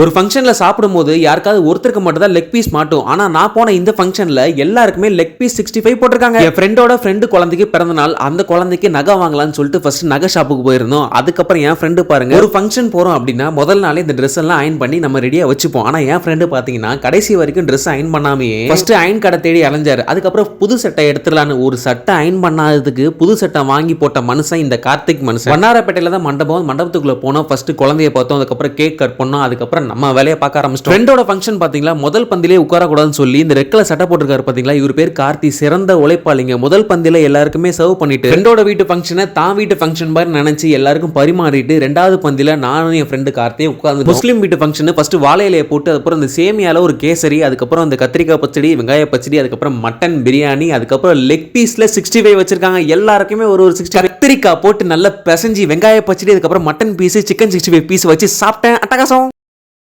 ஒரு ஃபங்க்ஷனில் சாப்பிடும்போது யாருக்காவது ஒருத்தருக்கு மட்டும் தான் லெக் பீஸ் மாட்டும். ஆனால் நான் போன இந்த ஃபங்க்ஷனில் எல்லாருக்குமே லெக் பீஸ் சிக்ஸ்டி ஃபைவ் போட்டிருக்காங்க. என் ஃப்ரெண்டோட ஃப்ரெண்டு குழந்தைக்கு பிறந்த நாள் அந்த குழந்தைக்கு நகை வாங்கலாம்னு சொல்லிட்டு ஃபர்ஸ்ட் நகை ஷாப்புக்கு போயிருந்தோம். அதுக்கப்புறம் என் ஃப்ரெண்டு பாருங்க ஒரு ஃபங்க்ஷன் போகிறோம் அப்படின்னா முதல் நாளே இந்த ட்ரெஸ் எல்லாம் அயன் பண்ணி நம்ம ரெடியாக வச்சுப்போம். ஆனால் என் ஃப்ரெண்டு பார்த்தீங்கன்னா கடைசி வரைக்கும் ட்ரெஸ் அயன் பண்ணாமையே ஃபர்ஸ்ட் அயன் கடை தேடி அலைஞ்சாரு. அதுக்கப்புறம் புது சட்டை எடுத்துடலான்னு ஒரு சட்டை அயன் பண்ணாததுக்கு புது சட்டை வாங்கி போட்ட மனுஷன் இந்த கார்த்திக் மனுஷன். வண்ணாரப்பேட்டையில தான் மண்டபம் மண்டபத்துக்குள்ளே போனோம். ஃபர்ஸ்ட் குழந்தைய பார்த்தோம். அதுக்கப்புறம் கேக் கட் பண்ணோம். அதுக்கப்புறம் நம்ம வேலையை பார்க்க ஆரம்பிச்சிட்டோம். ஃப்ரெண்டோட ஃபங்க்ஷன் பாத்தீங்களா? முதல் பந்திலே உட்காரக்கூடாதுன்னு சொல்லி இந்த ரெக்கல சட்டை போட்டிருக்காரு பாத்தீங்களா? இவர் பேர் கார்த்தி சிறந்த உழைப்பாளிங்க. முதல் பந்தில எல்லாருக்குமே சர்வ் பண்ணிட்டு ஃப்ரெண்டோட வீட்டு ஃபங்க்ஷனை தான் வீட்டு ஃபங்க்ஷன் மாதிரி நினைச்சு எல்லாருக்கும் பரிமாறிட்டு ரெண்டாவது பந்தில நானும் என் ஃப்ரெண்டு கார்த்தியும் உட்கார்ந்து முஸ்லீம் வீட்டு ஃபங்க்ஷன் ஃபர்ஸ்ட் வாழை இலையை போட்டு அதுக்கப்புறம் இந்த சேமியால ஒரு கேசரி அதுக்கப்புறம் அந்த கத்திரிக்காய் பச்சடி வெங்காய பச்சடி அதுக்கப்புறம் மட்டன் பிரியாணி அதுக்கப்புறம் லெக் பீஸ்ல சிக்ஸ்டி ஃபைவ் வச்சிருக்காங்க. எல்லாருக்குமே ஒரு ஒரு சிக்ஸ்டி கத்திரிக்காய் போட்டு நல்லா பிசைஞ்சு வெங்காய பச்சடி அதுக்கப்புறம் mutton piece chicken sixty five piece வச்சு சாப்பிட்டேன். அட்டகாசம்.